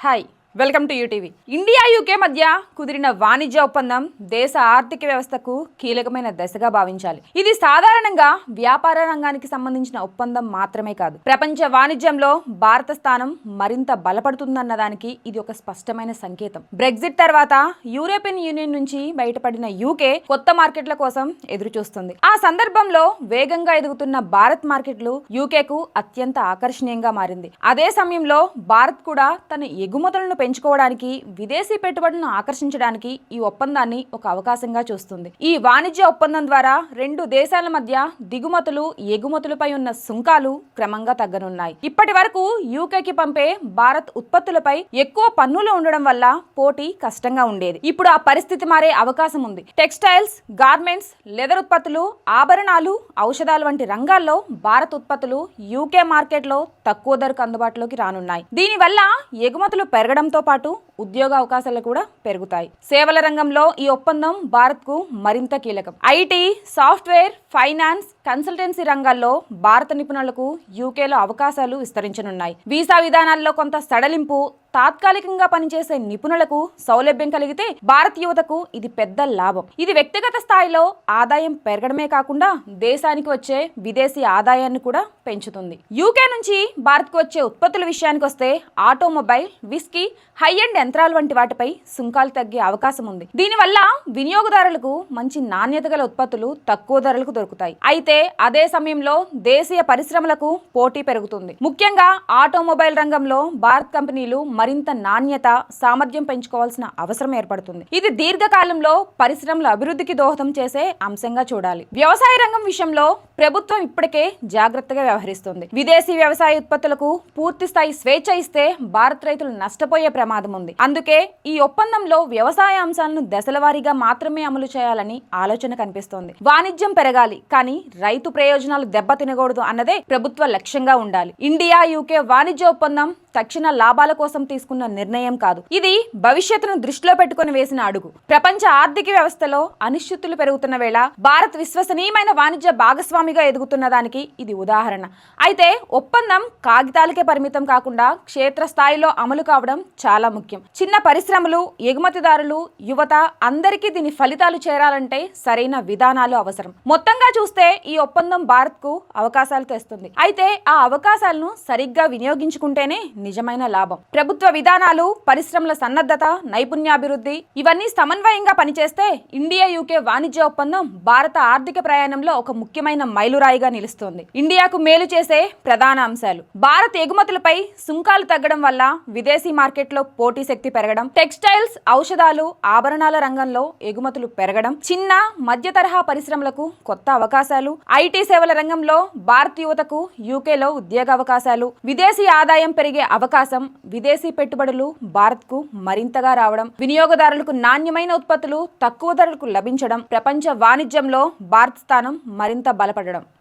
はい。welcome to UTV. India UK మధ్య కుదిరిన వాణిజ్య ఒప్పందం దేశ ఆర్థిక వ్యవస్థకు కీలకమైన దశగా భావించాలి. ఇది సాధారణంగా వ్యాపార రంగానికి సంబంధించిన ఒప్పందం మాత్రమే కాదు. ప్రపంచ వాణిజ్యంలో భారత స్థానం మరింత బలపడుతుందన్న దానికి ఇది ఒక స్పష్టమైన సంకేతం. బ్రెగ్జిట్ తర్వాత యూరోపియన్ యూనియన్ నుంచి బయటపడిన యూకే కొత్త మార్కెట్ల కోసం ఎదురుచూస్తుంది. ఆ సందర్భంలో వేగంగా ఎదుగుతున్న భారత్ మార్కెట్లు యూకేకు అత్యంత ఆకర్షణీయంగా మారింది. అదే సమయంలో భారత్ కూడా తన ఎగుమతులను పెంచుకోవడానికి విదేశీ పెట్టుబడులను ఆకర్షించడానికి ఈ ఒప్పందాన్ని ఒక అవకాశంగా చూస్తుంది. ఈ వాణిజ్య ఒప్పందం ద్వారా రెండు దేశాల మధ్య దిగుమతులు ఎగుమతులపై ఉన్న సుంకాలు క్రమంగా తగ్గనున్నాయి. ఇప్పటి వరకు యూకేకి పంపే భారత్ ఉత్పత్తులపై ఎక్కువ పన్నులు ఉండడం వల్ల పోటీ కష్టంగా ఉండేది. ఇప్పుడు ఆ పరిస్థితి మారే అవకాశం ఉంది. టెక్స్టైల్స్ గార్మెంట్స్ లెదర్ ఉత్పత్తులు ఆభరణాలు ఔషధాలు వంటి రంగాల్లో భారత్ ఉత్పత్తులు యూకే మార్కెట్లో తక్కువ ధరకు అందుబాటులోకి రానున్నాయి. దీనివల్ల ఎగుమతులు పెరగడం పెరగడంతో పాటు ఉద్యోగ అవకాశాలు కూడా పెరుగుతాయి. సేవల రంగంలో ఈ ఒప్పందం భారత్కు మరింత కీలకం. ఐటీ సాఫ్ట్వేర్ ఫైనాన్స్ కన్సల్టెన్సీ రంగాల్లో భారత నిపుణులకు యూకేలో అవకాశాలు విస్తరించనున్నాయి. వీసా విధానాల్లో కొంత సడలింపు తాత్కాలికంగా పనిచేసే నిపుణులకు సౌలభ్యం కలిగితే భారత యువతకు ఇది పెద్ద లాభం. ఇది వ్యక్తిగత స్థాయిలో ఆదాయం పెరగడమే కాకుండా దేశానికి వచ్చే విదేశీ ఆదాయాన్ని కూడా పెంచుతుంది. యూకే నుంచి భారత్కు వచ్చే ఉత్పత్తుల విషయానికి వస్తే ఆటోమొబైల్ విస్కీ హై అండ్ యంత్రాలు వంటి వాటిపై సుంకాలు తగ్గే అవకాశం ఉంది. దీనివల్ల వినియోగదారులకు మంచి నాణ్యత గల ఉత్పత్తులు తక్కువ ధరలకు దొరుకుతాయి. అయితే అదే సమయంలో దేశీయ పరిశ్రమలకు పోటీ పెరుగుతుంది. ముఖ్యంగా ఆటోమొబైల్ రంగంలో భారత్ కంపెనీలు మరింత నాణ్యత సామర్థ్యం పెంచుకోవాల్సిన అవసరం ఏర్పడుతుంది. ఇది దీర్ఘకాలంలో పరిశ్రమల అభివృద్ధికి దోహదం చేసే అంశంగా చూడాలి. వ్యవసాయ రంగం విషయంలో ప్రభుత్వం ఇప్పటికే జాగ్రత్తగా వ్యవహరిస్తుంది. విదేశీ వ్యవసాయ ఉత్పత్తులకు పూర్తి స్థాయి స్వేచ్ఛ ఇస్తే భారత్ రైతులు నష్టపోయే ప్రమాదం ఉంది. అందుకే ఈ ఒప్పందంలో వ్యవసాయ అంశాలను దశలవారీగా మాత్రమే అమలు చేయాలని ఆలోచన కనిపిస్తోంది. వాణిజ్యం పెరగాలి కానీ రైతు ప్రయోజనాలు దెబ్బతినకూడదు అన్నదే ప్రభుత్వ లక్ష్యంగా ఉండాలి. ఇండియా యూకే వాణిజ్య ఒప్పందం తక్షణ లాభాల కోసం తీసుకున్న నిర్ణయం కాదు. ఇది భవిష్యత్తును దృష్టిలో పెట్టుకుని వేసిన అడుగు. ప్రపంచ ఆర్థిక వ్యవస్థలో అనిశ్చితులు పెరుగుతున్న వేళ భారత్ విశ్వసనీయమైన వాణిజ్య భాగస్వామి భాగస్వామిగా ఎదుగుతున్న దానికి ఇది ఉదాహరణ. అయితే ఒప్పందం కాగితాలకే పరిమితం కాకుండా క్షేత్రస్థాయిలో అమలు కావడం చాలా ముఖ్యం. చిన్న పరిశ్రమలు ఎగుమతిదారులు యువత అందరికీ దీని ఫలితాలు చేరాలంటే సరైన విధానాలు అవసరం. మొత్తంగా చూస్తే ఈ ఒప్పందం భారత్కు అవకాశాలు తెస్తుంది. అయితే ఆ అవకాశాలను సరిగ్గా వినియోగించుకుంటేనే నిజమైన లాభం. ప్రభుత్వ విధానాలు పరిశ్రమల సన్నద్ధత నైపుణ్యాభివృద్ధి ఇవన్నీ సమన్వయంగా పనిచేస్తే ఇండియా యూకే వాణిజ్య ఒప్పందం భారత ఆర్థిక ప్రయాణంలో ఒక ముఖ్యమైన మైలురాయిగా నిలుస్తోంది. ఇండియాకు మేలు చేసే ప్రధాన అంశాలు. భారత్ ఎగుమతులపై సుంకాలు తగ్గడం వల్ల విదేశీ మార్కెట్లో పోటీ శక్తి పెరగడం టెక్స్టైల్స్ ఔషధాలు ఆభరణాల రంగంలో ఎగుమతులు పెరగడం చిన్న మధ్య తరహా పరిశ్రమలకు కొత్త అవకాశాలు ఐటీ సేవల రంగంలో భారత యువతకు యూకేలో ఉద్యోగ అవకాశాలు విదేశీ ఆదాయం పెరిగే అవకాశం విదేశీ పెట్టుబడులు భారత్కు మరింతగా రావడం వినియోగదారులకు నాణ్యమైన ఉత్పత్తులు తక్కువ ధరలకు లభించడం ప్రపంచ వాణిజ్యంలో భారత్ స్థానం మరింత బలపడడం. பழகிடும்